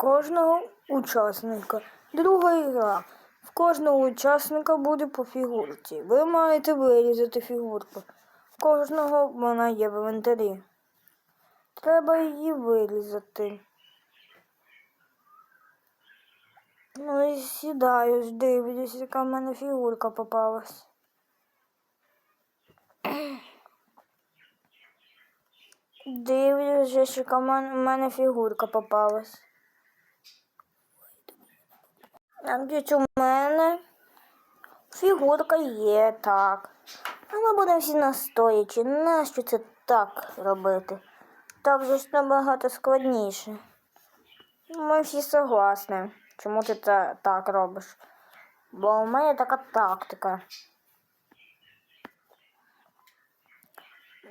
кожного учасника. Друга гра. В кожного учасника буде по фігурці. Ви маєте вирізати фігурку. В кожного вона є в інвентарі. Треба її вирізати. Ну і сідаю, дивлюсь, яка в мене фігурка попалась. Дивлюсь, яка в мене фігурка попалась. Значить, у мене фігурка є, так. А ми будемо всі настоячи. Нащо це так робити? Так же ж набагато складніше. Ми всі согласні. Чому ти це так робиш? Бо у мене така тактика.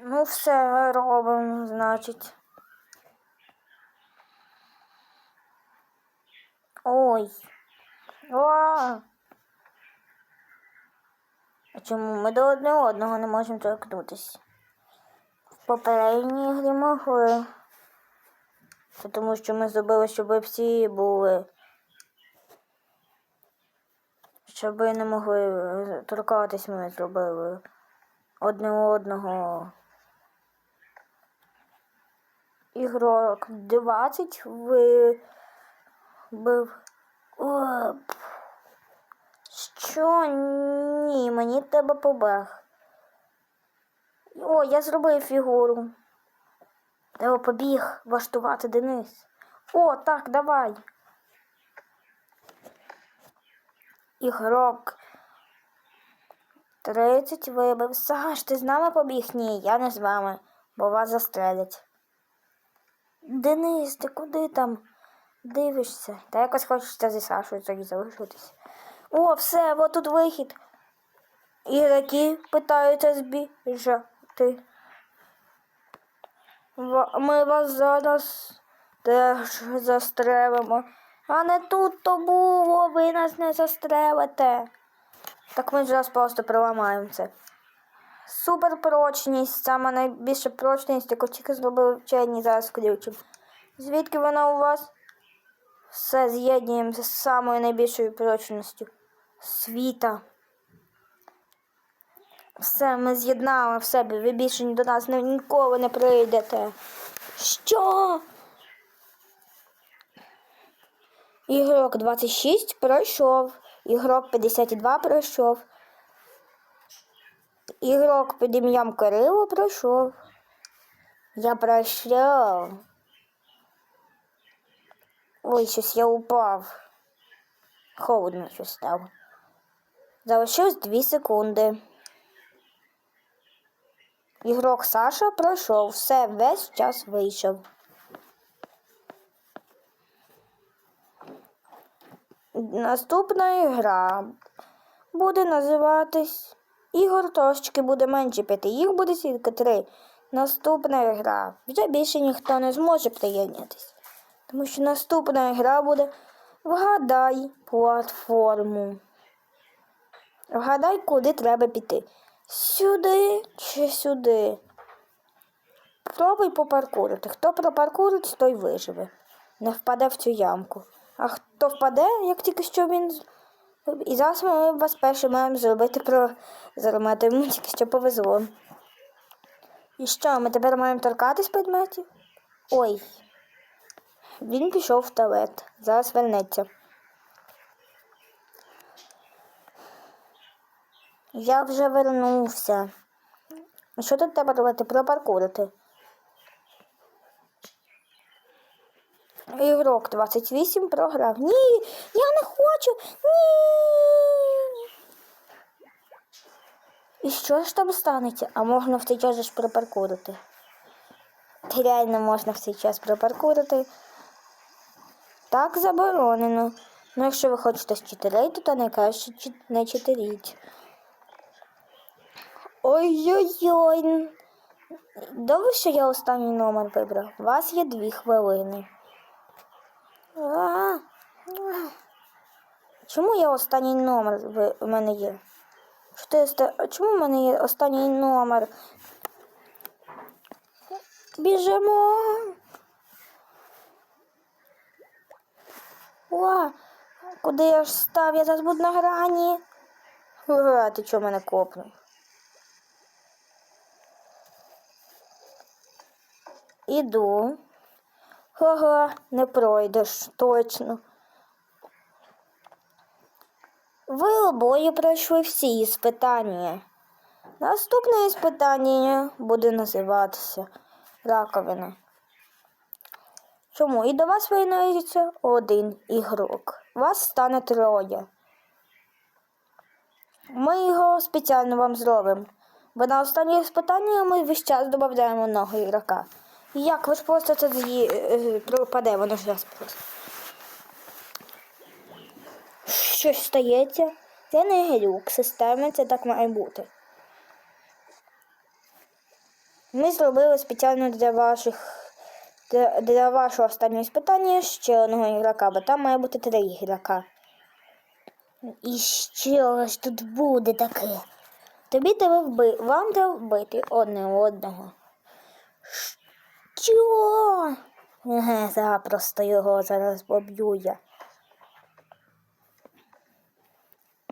Ну, все робимо, значить. Ой. О! А чому ми до одне одного не можемо торкнутися? В попередній грі могли. Це тому що ми зробили, щоб всі були. Щоб не могли торкатись, ми зробили одне одного. Ігрок 20 вибив. О, Що? Ні, мені треба побег. О, я зробив фігуру. Треба побіг влаштувати Денис. О, так, давай. Ігрок 30 вибив. Саш, ти з нами побіг? Ні, я не з вами, бо вас застрелять. Денис, ти куди там дивишся? Та якось хочеться зі Сашою тоді залишитись. О, все, от тут вихід. Ігроки питаються збіжати. Ми вас зараз теж застрелимо. А не тут то було, ви нас не застрелите. Так ми зараз просто проламаємо це. Суперпрочність, саме найбільша прочність, яку тільки зробили вчені, зараз включимо. Звідки вона у вас? Все з'єднуємося з самою найбільшою прочністю світа. Все, ми з'єднали в себе, ви більше до нас ніколи не прийдете. Що? Ігрок 26 пройшов. Ігрок 52 пройшов. Ігрок під ім'ям Кирило пройшов. Я пройшов. Ой, щось я упав. Холодно щось стало. Залишилось 2 секунди. Ігрок Саша пройшов. Все, весь час вийшов. Наступна гра буде називатись Ігор трошечки буде менше п'яти. Їх буде тільки три. Наступна гра. Вже більше ніхто не зможе приєднатися. Тому що наступна гра буде Вгадай платформу. Вгадай, куди треба піти. Сюди чи сюди. Пробуй попаркурити. Хто пропаркурить, той виживе. Не впаде в цю ямку. А хто впаде, як тільки що він. І зараз ми вас перше маємо зробити про заромати. Йому тільки що повезло. І що, ми тепер маємо торкатись предметів? Ой. Він пішов в туалет. Зараз вернеться. Я вже вернувся. Що тут треба робити? Пропаркурити. Ігрок 28 програв. Ні, я не хочу. Ні. І що ж там станеться? А можна в цей час ж пропаркурити. Реально можна в цей час пропаркурити. Так заборонено. Ну, якщо ви хочете читерити, то найкраще чит- не читеріть. Ой-ой-ой. Добре, що я останній номер вибрав. У вас є дві хвилини. А, Чому я останній номер у мене є? Чому в мене є останній номер? Біжимо. О, куди я ж став? Я зараз буду на грані. Ага, ти чого мене копнув? Іду. Ага, не пройдеш, точно. Ви обоє пройшли всі іспитання. Наступне іспитання буде називатися раковина. Чому? І до вас виявляється один ігрок. Вас стане троє. Ми його спеціально вам зробимо. Бо на останнє іспитання ми весь час додаємо одного ігрока. Як ви ж просто це з'ї... е, пропаде, воно ж раз просто. Щось стається. Це не глюк системи, це так має бути. Ми зробили спеціально для ваших для, для вашого останнього іспитання ще одного ігрока, бо там має бути три ігрока. І що ж тут буде таке? Тобі треба вби... Вам треба вбити одне одного. Що? Еге, запросто його зараз поб'ю я.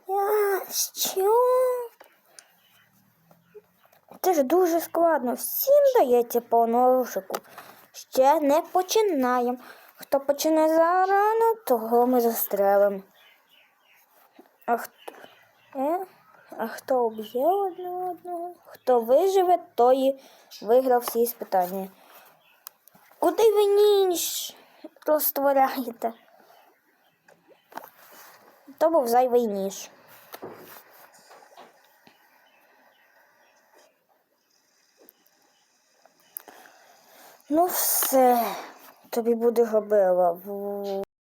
Я що? Це ж дуже складно. Всім дається по ножику. Ще не починаємо. Хто почне зарано, того ми застрелимо. А хто, е? а хто об'є одне одного? Хто виживе, той виграв всі іспитання. Куди ви ніж розтворяєте? То був зайвий ніж. Ну все, тобі буде габела.